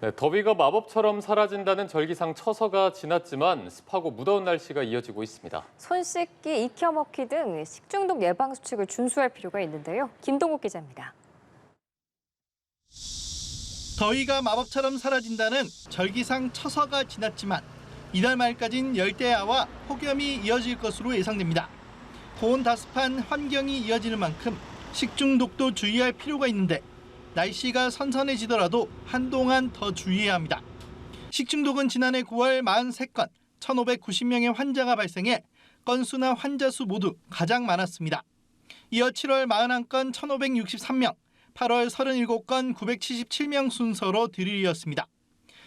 네, 더위가 마법처럼 사라진다는 절기상 처서가 지났지만 습하고 무더운 날씨가 이어지고 있습니다. 손 씻기, 익혀 먹기 등 식중독 예방 수칙을 준수할 필요가 있는데요. 김동욱 기자입니다. 더위가 마법처럼 사라진다는 절기상 처서가 지났지만 이달 말까진 열대야와 폭염이 이어질 것으로 예상됩니다. 고온다습한 환경이 이어지는 만큼 식중독도 주의할 필요가 있는데 날씨가 선선해지더라도 한동안 더 주의해야 합니다. 식중독은 지난해 9월 43건 1,590명의 환자가 발생해 건수나 환자 수 모두 가장 많았습니다. 이어 7월 41건 1,563명, 8월 37건 977명 순서로 들이이었습니다.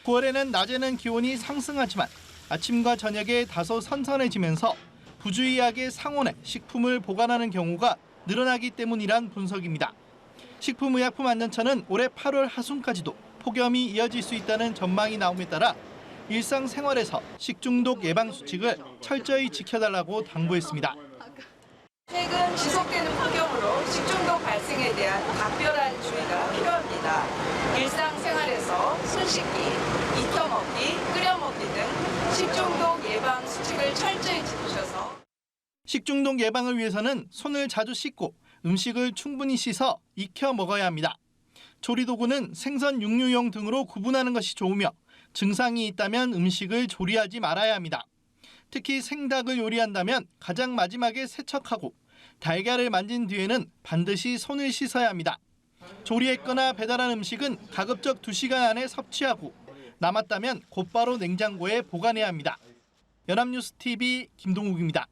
9월에는 낮에는 기온이 상승하지만 아침과 저녁에 다소 선선해지면서 부주의하게 상온에 식품을 보관하는 경우가 늘어나기 때문이란 분석입니다. 식품의약품안전처는 올해 8월 하순까지도 폭염이 이어질 수 있다는 전망이 나옴에 따라 일상생활에서 식중독 예방 수칙을 철저히 지켜달라고 당부했습니다. 최근 지속되는 폭염으로 식중독 발생에 대한 각별한 주의가 필요합니다. 일상생활에서 손 씻기, 익혀 먹기, 끓여 먹기 등 식중독 예방 수칙을 철저히 지키셔서 식중독 예방을 위해서는 손을 자주 씻고 음식을 충분히 씻어 익혀 먹어야 합니다. 조리도구는 생선, 육류용 등으로 구분하는 것이 좋으며 증상이 있다면 음식을 조리하지 말아야 합니다. 특히 생닭을 요리한다면 가장 마지막에 세척하고 달걀을 만진 뒤에는 반드시 손을 씻어야 합니다. 조리했거나 배달한 음식은 가급적 2시간 안에 섭취하고 남았다면 곧바로 냉장고에 보관해야 합니다. 연합뉴스 TV 김동욱입니다.